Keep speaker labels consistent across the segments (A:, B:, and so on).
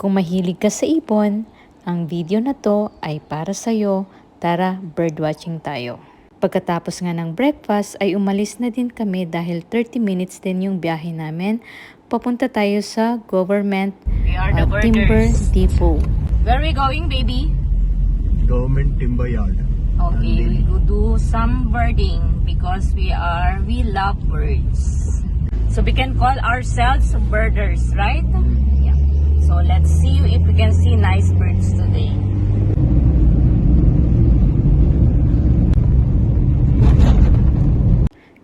A: Kung mahilig ka sa ibon, ang video na to ay para sa'yo. Tara, birdwatching tayo. Pagkatapos nga ng breakfast ay umalis na din kami dahil 30 minutes din yung biyahe namin. Papunta tayo sa government uh, timber depot.
B: Where are we going, baby?
C: government timber yard.
B: Okay, we will do some birding because we are we love birds. So we can call ourselves birders, right? See if birds today.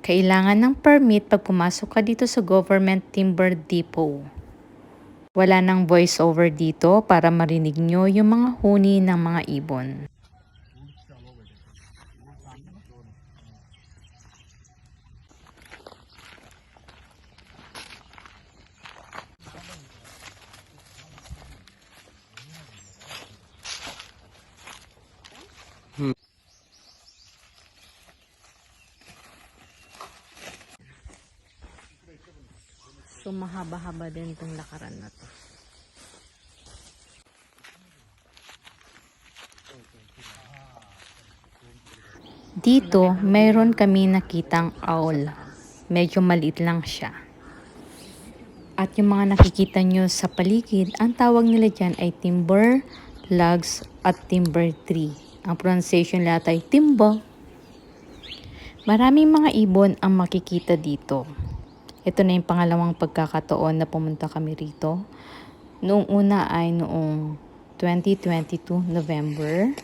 A: Kailangan ng permit pag pumasok ka dito sa government timber depot. Wala nang voice over dito para marinig nyo yung mga huni ng mga ibon. So mahaba-haba din itong lakaran na to. Dito, mayroon kami nakitang owl. Medyo maliit lang siya. At yung mga nakikita nyo sa paligid, ang tawag nila dyan ay timber, logs, at timber tree. Ang pronunciation nila ay timbo. Maraming mga ibon ang makikita dito. Ito na yung pangalawang pagkakataon na pumunta kami rito. Noong una ay noong 2022 November.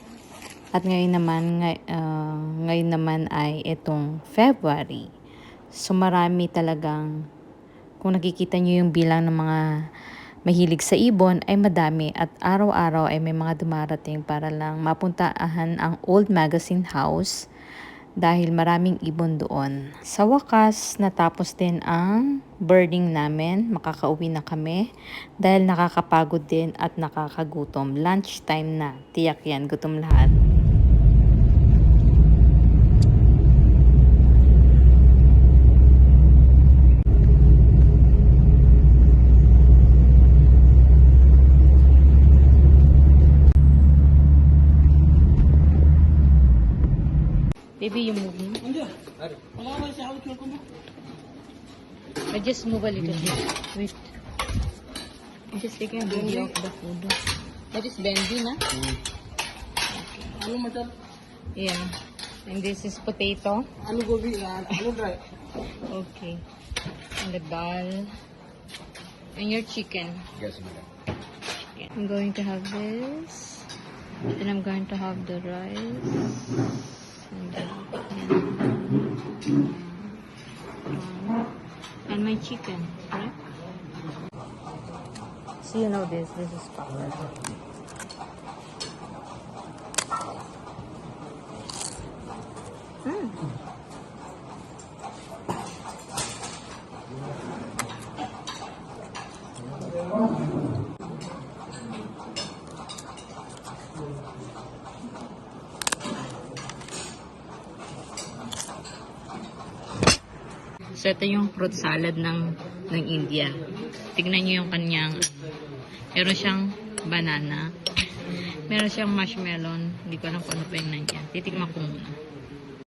A: At ngayon naman, ngay, ah, ngayon naman ay itong February. So marami talagang, kung nakikita nyo yung bilang ng mga mahilig sa ibon ay madami at araw-araw ay may mga dumarating para lang mapuntahan ang Old Magazine House dahil maraming ibon doon. Sa wakas, natapos din ang birding namin. Makakauwi na kami dahil nakakapagod din at nakakagutom. Lunchtime na. Tiyak yan, gutom lahat. Baby, you move me. I just move a little bit. Wait. Just taking a video of the food. That is bendy, na? Yeah. And this is potato.
C: Gobi.
A: Okay. And the dal. And your chicken.
C: Yes, madam.
A: I'm going to have this. Then I'm going to have the rice. And, my chicken, right? So you know this, this is pepper. So ito yung fruit salad ng ng India. Tignan niyo yung kanyang meron siyang banana. Meron siyang marshmallow. Hindi ko alam kung ano pa yung nandiyan. Titignan ko muna.